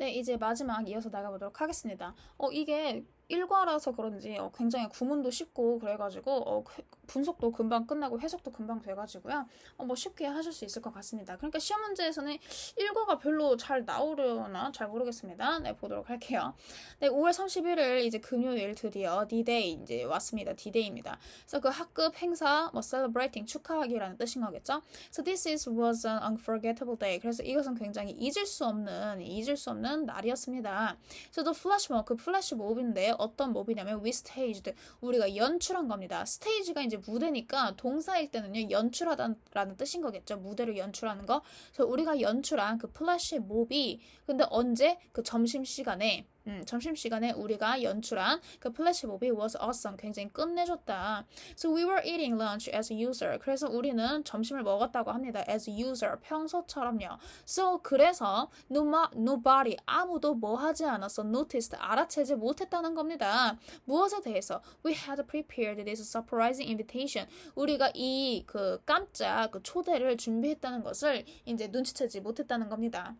네, 이제 마지막 이어서 나가보도록 하겠습니다. 어, 이게 일과라서 그런지 어, 굉장히 구문도 쉽고 그래가지고 어, 그- 분석도 금방 끝나고 해석도 금방 돼가지고요. 어, 뭐 쉽게 하실 수 있을 것 같습니다. 그러니까 시험 문제에서는 일과가 별로 잘 나오려나 잘 모르겠습니다. 네, 보도록 할게요. 네, 5월 31일 이제 금요일 드디어 D-Day 이제 왔습니다. D-Day입니다. 그래서 그 학급 행사 뭐 celebrating 축하하기라는 뜻인 거겠죠. So this is was an unforgettable day. 그래서 이것은 굉장히 잊을 수 없는 잊을 수 없는 날이었습니다. So the flash mob 그 플래시 몹인데 어떤 몹이냐면 we staged 우리가 연출한 겁니다. 스테이지가 이제 무대니까 동사일 때는요 연출하다라는 뜻인 거겠죠. 무대를 연출하는 거. 그래서 우리가 연출한 그 플래시 몹이 근데 언제 그 점심 시간에 음, 점심시간에 우리가 연출한 그 플래시 몹이 was awesome. 굉장히 끝내줬다. So we were eating lunch as user. 그래서 우리는 점심을 먹었다고 합니다. as user. 평소처럼요. So 그래서 no, nobody 아무도 뭐 하지 않았어. noticed. 알아채지 못했다는 겁니다. 무엇에 대해서? We had prepared this surprising invitation. 우리가 이 그 깜짝 그 초대를 준비했다는 것을 이제 눈치채지 못했다는 겁니다.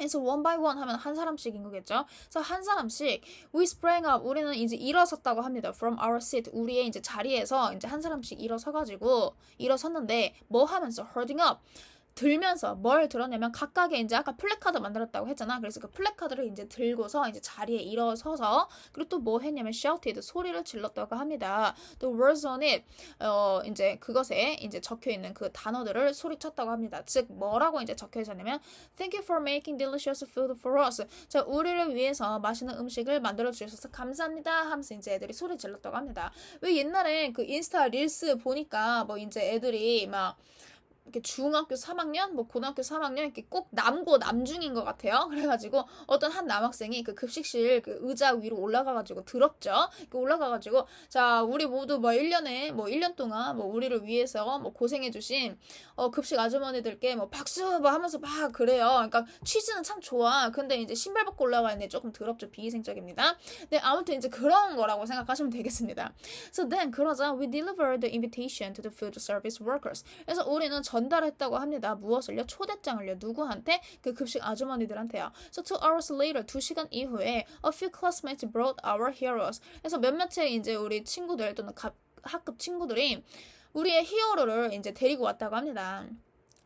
그래서 one by one 하면 한 사람씩인 거겠죠. 그래서 한 사람씩 we sprang up 우리는 이제 일어섰다고 합니다. from our seat 우리의 이제 자리에서 이제 한 사람씩 일어서 가지고 일어섰는데 뭐 하면서 holding up 들면서 뭘 들었냐면 각각의 이제 아까 플래카드 만들었다고 했잖아. 그래서 그 플래카드를 이제 들고서 이제 자리에 일어서서 그리고 또 뭐 했냐면 shouted 소리를 질렀다고 합니다. 또 words on it 어 이제 그것에 이제 적혀 있는 그 단어들을 소리쳤다고 합니다. 즉 뭐라고 이제 적혀 있었냐면 Thank you for making delicious food for us. 자, 우리를 위해서 맛있는 음식을 만들어 주셔서 감사합니다. 하면서 이제 애들이 소리 질렀다고 합니다. 왜 옛날에 그 인스타 릴스 보니까 뭐 이제 애들이 막 이렇게 중학교 3학년, 뭐 고등학교 3학년 이렇게 꼭 남고 남중인 것 같아요. 그래가지고 어떤 한 남학생이 그 급식실 그 의자 위로 올라가가지고 들었죠. 올라가가지고 자 우리 모두 뭐 1년에 뭐 1년 동안 뭐 우리를 위해서 뭐 고생해주신 어 급식 아주머니들께 뭐 박수 뭐 하면서 막 그래요. 그러니까 취지는 참 좋아. 근데 이제 신발 벗고 올라가는데 조금 더럽죠. 비위생적입니다. 네 아무튼 이제 그런 거라고 생각하시면 되겠습니다. So then 그러자 we delivered the invitation to the food service workers. 그래서 우리는 전달했다고 합니다. 무엇을요? 초대장을요. 누구한테? 그 급식 아주머니들한테요. So two hours later, 두 시간 이후에 a few classmates brought our heroes. 그래서 몇몇의 이제 우리 친구들 또는 가, 학급 친구들이 우리의 히어로를 이제 데리고 왔다고 합니다.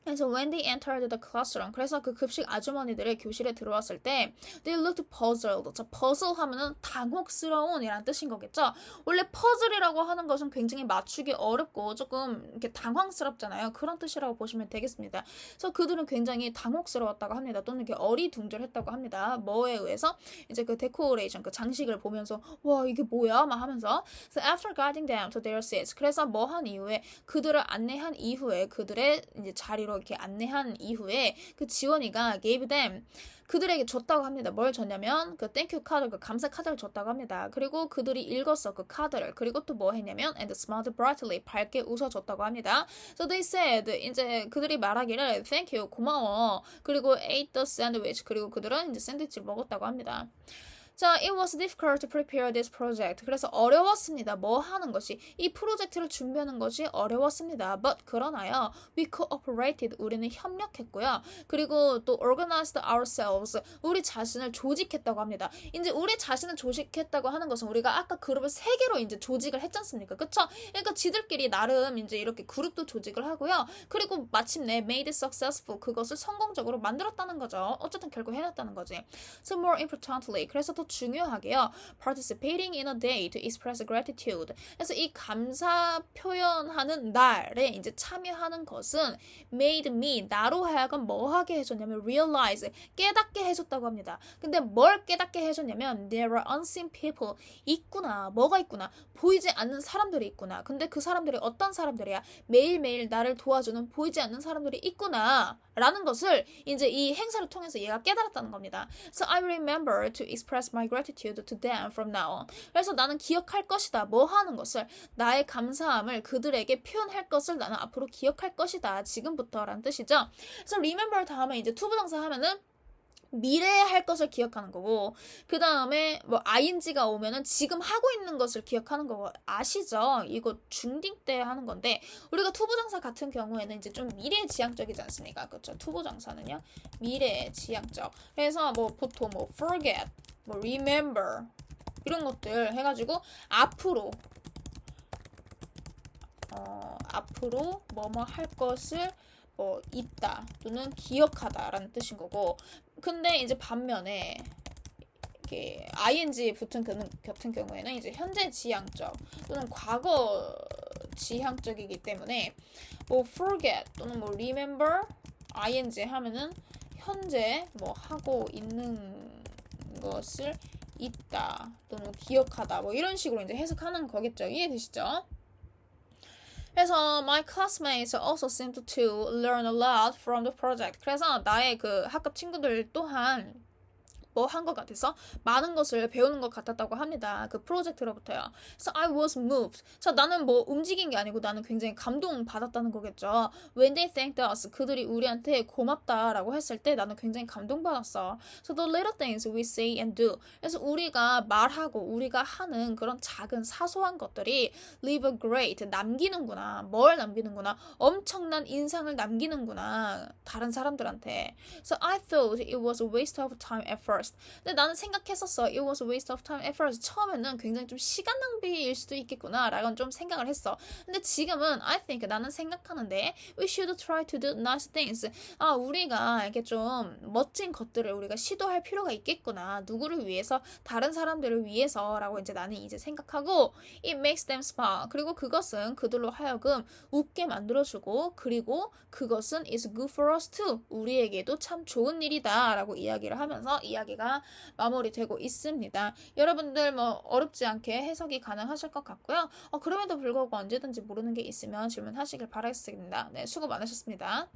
그래서 when they entered the classroom, 그래서 그 급식 아주머니들의 교실에 들어왔을 때 they looked puzzled. 자, puzzle 하면은 당혹스러운이라는 뜻인 거겠죠. 원래 퍼즐이라고 하는 것은 굉장히 맞추기 어렵고 조금 이렇게 당황스럽잖아요. 그런 뜻이라고 보시면 되겠습니다. 그래서 그들은 굉장히 당혹스러웠다고 합니다. 또는 이렇게 어리둥절했다고 합니다. 뭐에 의해서 이제 그 데코레이션, 그 장식을 보면서 와 이게 뭐야? 막 하면서 so after guiding them to their seats, 그래서 뭐 한 이후에 그들을 안내한 이후에 그들의 이제 자리 로 이렇게 안내한 이후에 그 지원이가 gave them 그들에게 줬다고 합니다. 뭘 줬냐면 그 땡큐 카드, 그 감사 카드를 줬다고 합니다. 그리고 그들이 읽었어 그 카드를. 그리고 또 뭐 했냐면 and smiled brightly 밝게 웃어줬다고 합니다. So they said 이제 그들이 말하기를 thank you 고마워. 그리고 ate the sandwich 그리고 그들은 이제 샌드위치를 먹었다고 합니다. 자, it was difficult to prepare this project. 그래서 어려웠습니다. 뭐 하는 것이 이 프로젝트를 준비하는 것이 어려웠습니다. But 그러나요, we cooperated. 우리는 협력했고요. 그리고 또 organized ourselves. 우리 자신을 조직했다고 합니다. 이제 우리 자신을 조직했다고 하는 것은 우리가 아까 그룹을 세 개로 이제 조직을 했지 않습니까? 그쵸? 그러니까 지들끼리 나름 이제 이렇게 그룹도 조직을 하고요. 그리고 마침내 made successful. 그것을 성공적으로 만들었다는 거죠. 어쨌든 결국 해냈다는 거지. So more importantly, 그래서 더 중요하게요. participating in a day to express gratitude. 그래서 이 감사 표현하는 날에 이제 참여하는 것은 made me 나로 하여금 뭐 하게 해줬냐면 realize 깨닫게 해줬다고 합니다. 근데 뭘 깨닫게 해줬냐면 there are unseen people 있구나 뭐가 있구나 보이지 않는 사람들이 있구나. 근데 그 사람들이 어떤 사람들이야? 매일매일 나를 도와주는 보이지 않는 사람들이 있구나. 라는 것을 이제 이 행사를 통해서 얘가 깨달았다는 겁니다. So I remember to express my gratitude to them from now on. 그래서 나는 기억할 것이다. 뭐 하는 것을 나의 감사함을 그들에게 표현할 것을 나는 앞으로 기억할 것이다. 지금부터라는 뜻이죠. 그래서 remember 다음에 이제 투부정사 하면은 미래에 할 것을 기억하는 거고 그 다음에 뭐 ing가 오면은 지금 하고 있는 것을 기억하는 거고 아시죠? 이거 중딩 때 하는 건데 우리가 투부정사 같은 경우에는 이제 좀 미래 지향적이지 않습니까? 그렇죠? 투부정사는요 미래 지향적. 그래서 뭐 보통 뭐 forget, 뭐 remember 이런 것들 해가지고 앞으로 어 앞으로 뭐뭐 할 것을 뭐 있다. 또는 기억하다라는 뜻인 거고. 근데 이제 반면에 이렇게 ing 붙은 그 같은 경우에는 이제 현재 지향적 또는 과거 지향적이기 때문에 뭐 forget 또는 뭐 remember ing 하면은 현재 뭐 하고 있는 것을 있다 또는 기억하다 뭐 이런 식으로 이제 해석하는 거겠죠. 이해되시죠? 그래서 my classmates also seemed to learn a lot from the project. 그래서 나의 그 학급 친구들 또한 뭐 한 것 같아서 많은 것을 배우는 것 같았다고 합니다. 그 프로젝트로부터요. So I was moved. 자, 나는 뭐 움직인 게 아니고 나는 굉장히 감동 받았다는 거겠죠. When they thanked us, 그들이 우리한테 고맙다라고 했을 때 나는 굉장히 감동받았어. So the little things we say and do. 그래서 우리가 말하고 우리가 하는 그런 작은 사소한 것들이 leave a great 남기는구나. 뭘 남기는구나. 엄청난 인상을 남기는구나. 다른 사람들한테. So I thought it was a waste of time at first. 근데 나는 생각했었어. It was a waste of time at first. 처음에는 굉장히 좀 시간 낭비일 수도 있겠구나. 라고 좀 생각을 했어. 근데 지금은 I think 나는 생각하는데 we should try to do nice things. 아, 우리가 이렇게 좀 멋진 것들을 우리가 시도할 필요가 있겠구나. 누구를 위해서 다른 사람들을 위해서라고 이제 나는 이제 생각하고 it makes them smile. 그리고 그것은 그들로 하여금 웃게 만들어주고 그리고 그것은 is good for us too. 우리에게도 참 좋은 일이다라고 이야기를 하면서 이야기가 마무리되고 있습니다. 여러분들 뭐 어렵지 않게 해석이 가능하실 것 같고요. 어, 그럼에도 불구하고 언제든지 모르는 게 있으면 질문하시길 바라겠습니다. 네, 수고 많으셨습니다.